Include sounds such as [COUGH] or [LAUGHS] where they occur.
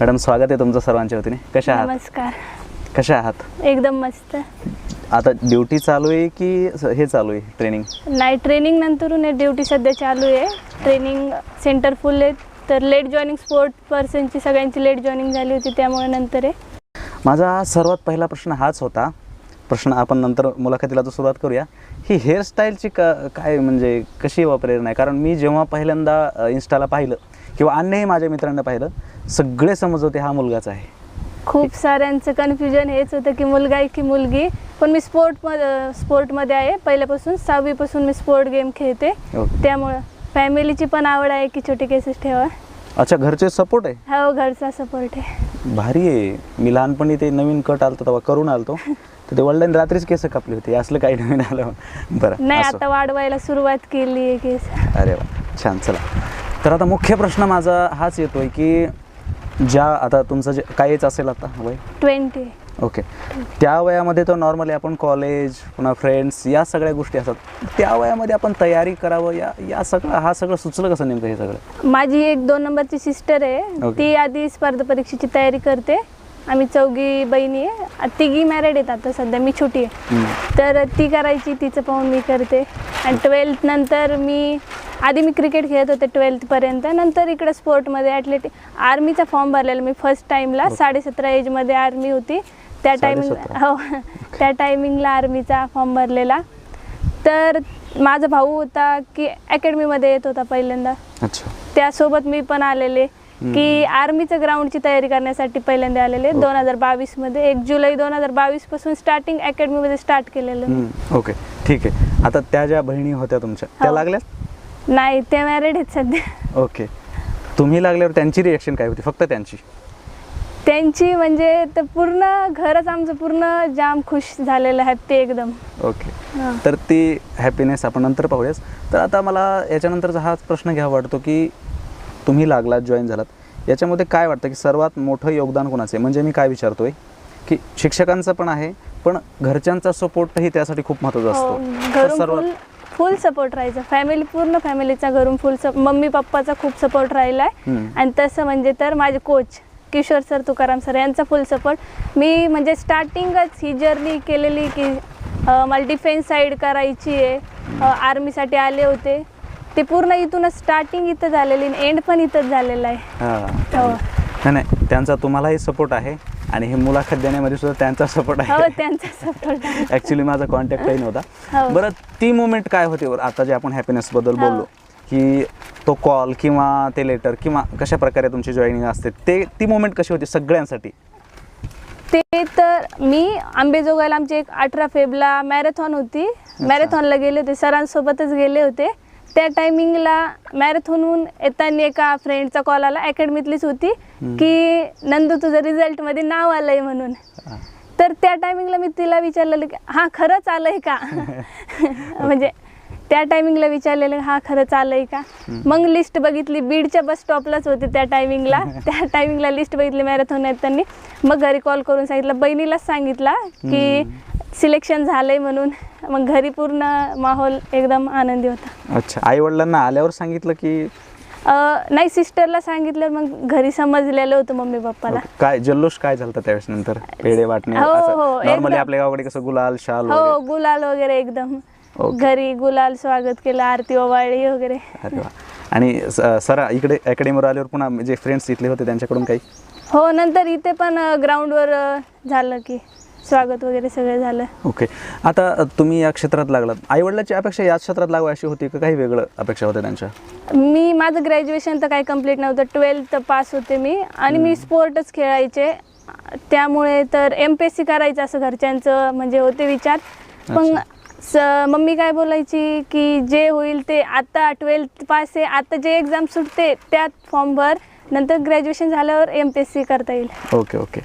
Madam स्वागत आहे तुमचं सर्वांच्या वतीने. कशा आहात? नमस्कार. कशा आहात? एकदम मस्त. आता ड्युटी चालू आहे की हे चालू आहे ट्रेनिंग? नाही ट्रेनिंग नंतरून ड्युटी सध्या चालू आहे. ट्रेनिंग सेंटर फुल आहे. तर लेट जॉईनिंग स्पोर्ट पर्सनची सगळ्यांची लेट जॉईनिंग झाली होती त्यामुळे नंतर आहे. माझा सर्वात पहिला प्रश्न हाच होता. प्रश्न आपण नंतर मुलाखतीला तर सुरुवात करूया. ही हेअरस्टाईलची क काय म्हणजे कशी वापरेल नाही? कारण मी जेव्हा पहिल्यांदा इन्स्टाला पाहिलं किंवा अन्यही माझ्या मित्रांना पाहिलं सगळे समज होते हा मुलगाच आहे. खूप साऱ्यांचं कन्फ्युजन हेच होतं की मुलगा आहे की मुलगी. पण मी स्पोर्टमध्ये स्पोर्टमध्ये आहे. पहिल्यापासून सहावीपासून मी स्पोर्ट गेम खेळते. ओके. त्यामुळं फॅमिलीची पण आवड आहे की छोटे केसेस ठेवा. अच्छा घरचे सपोर्ट आहे? हो घरचा सपोर्ट आहे. भारी आहे. मी लहानपणी ते नवीन कट आलतो तेव्हा करून आलतो. तर ते वडिलांनी रात्रीच केस कापले होते. असलं काही नवीन आलं. बरं नाही असो. आता वाढवायला सुरुवात केली आहे केस. अरे वा छान. चला. तर आता मुख्य प्रश्न माझा हाच येतोय की ज्या आता तुमचं जे काय एज असेल आता वय? ट्वेंटी. ओके. त्या वयामध्ये तर नॉर्मली आपण कॉलेज पुन्हा फ्रेंड्स या सगळ्या गोष्टी असतात. त्या वयामध्ये आपण तयारी करावं या या सगळं हा सगळं सुचलं कसं नेमकं हे सगळं? माझी एक दोन नंबरची सिस्टर आहे. ती आधी स्पर्धा परीक्षेची तयारी करते. आम्ही चौघी बहिणी आहे. तिघी मॅरिड आहेत आता सध्या. मी छोटी आहे. तर ती करायची तिचं पाहून मी करते. आणि ट्वेल्थ नंतर मी आधी मी क्रिकेट खेळत होते ट्वेल्थपर्यंत नंतर इकडे स्पोर्टमध्ये ॲथलेटिक आर्मीचा फॉर्म भरलेला. मी फर्स्ट टाईमला साडेसतरा एजमध्ये आर्मी होती. त्या टायमिंग. हो. त्या टायमिंगला आर्मीचा फॉर्म भरलेला. तर माझा भाऊ होता की अकॅडमीमध्ये येत होता पहिल्यांदा. त्यासोबत मी पण आलेले. की आर्मीचं ग्राउंडची तयारी करण्यासाठी पहिल्यांदा आलेले. दोन हजार बावीसमध्ये. एक जुलै दोन हजार बावीसपासून स्टार्टिंग अकॅडमीमध्ये स्टार्ट केलेलं. ओके. ठीक आहे. आता त्या ज्या बहिणी होत्या तुमच्या त्या हो. नाही ते मॅरिड आहेत सध्या. ओके तुम्ही लागल्यावर त्यांची रिएक्शन काय होती? फक्त त्यांची. त्यांची म्हणजे तर पूर्ण घरच आमचं पूर्ण जाम खुश झालेलं आहे ते एकदम. ओके हा. तर ती हॅपीनेस आपण नंतर पाहूयाच. तर आता मला याच्यानंतरचा हाच प्रश्न घ्यावा वाटतो की तुम्ही लागलात जॉईन झालात. याच्यामध्ये काय वाटतं की सर्वात मोठं योगदान कोणाचं आहे? म्हणजे मी काय विचारतोय? की शिक्षकांचं पण आहे पण घरच्यांचा सपोर्टही त्यासाठी खूप महत्त्वाचा हो, असतो. तर घरून सर्वात फुल सपोर्ट राहायचा. फॅमिली पूर्ण फॅमिलीचा घरून फुल सप मम्मी पप्पाचा खूप सपोर्ट राहिला आहे. आणि तसं म्हणजे तर माझे coach Kishor sir Tukaram sir यांचा फुल सपोर्ट. मी म्हणजे स्टार्टिंगच ही जर्नी केलेली की मला डिफेन्स साईड करायची आहे. आर्मीसाठी आले होते. ते पूर्ण इथूनच स्टार्टिंग इथं झालेली एंड पण इथंच झालेलं आहे. हां. नाही त्यांचा तुम्हालाही सपोर्ट आहे. आणि हे मुलाखत देण्यामध्ये सुद्धा त्यांचा सपोर्ट हो आहे त्यांचा सपोर्ट आहे. ॲक्च्युली माझा कॉन्टॅक्टही नव्हता हो. बरं ती मुमेंट काय होते बरं? आता जे आपण हॅपीनेसबद्दल हो. बोललो की तो कॉल किंवा ते लेटर किंवा कशा प्रकारे तुमची जॉईनिंग असते ते ती मुमेंट कशी होती सगळ्यांसाठी? ते तर मी आंबेजोगाईला आमची एक अठरा फेबला मॅरेथॉन होती. मॅरेथॉनला गेले होते सरांसोबतच गेले होते. त्या टायमिंगला मॅरेथॉनहून येताना एका फ्रेंडचा कॉल आला अकॅडमीतलीच होती की नंदू तुझं रिझल्टमध्ये नाव आलंय म्हणून. तर त्या टायमिंगला मी तिला विचारलेलं की हा खरंच आलंय का? [LAUGHS] म्हणजे त्या टायमिंगला विचारलेलं हा खरंच आलंय का? मग लिस्ट बघितली बीडच्या बस स्टॉपलाच होती त्या टायमिंगला [LAUGHS] त्या टायमिंगला लिस्ट बघितली मॅरेथॉन येताना. मग घरी कॉल करून सांगितलं बहिणीलाच सांगितला की सिलेक्शन झालंय म्हणून. मग घरी पूर्ण माहोल एकदम आनंदी होता. अच्छा आई वडिलांना आल्यावर सांगितलं की? अं, नाही सिस्टरला सांगितलं मग घरी समजलेलं होतं मम्मी पप्पाला. काय जल्लोष काय झालं त्यावेळेस नंतर? पेढे वाटणे हो, हो, नॉर्मली एकदम. आपल्या गावाकडे कसं गुलाल शाल हो वगैरे? गुलाल वगैरे एकदम. ओके. घरी गुलाल स्वागत केलं आरती ओवाळी वगैरे. अरे वा. आणि स- सर इकडे अकॅडमीवर आल्यावर पुन्हा जे फ्रेंड्स इथले होते त्यांच्याकडून काही? हो नंतर इथे पण ग्राउंडवर झालं की. स्वागत वगैरे सगळं झालं. ओके. आता तुम्ही या क्षेत्रात लागलात. आईवडिलाची अपेक्षा याच क्षेत्रात लागावी अशी होती का? काही वेगळं अपेक्षा होत्या त्यांच्या? मी माझं ग्रॅज्युएशन तर काही कंप्लीट नव्हतं. ट्वेल्थ पास होते मी आणि मी स्पोर्टच खेळायचे. त्यामुळे तर एम पी एस सी करायचं असं घरच्यांचं म्हणजे होते विचार. पण स मम्मी काय बोलायची की जे होईल ते आता ट्वेल्थ पास आहे. आता जे एक्झाम सुटते त्यात फॉर्म भर. नंतर ग्रॅज्युएशन झाल्यावर एम पी एस सी करता येईल. Okay okay.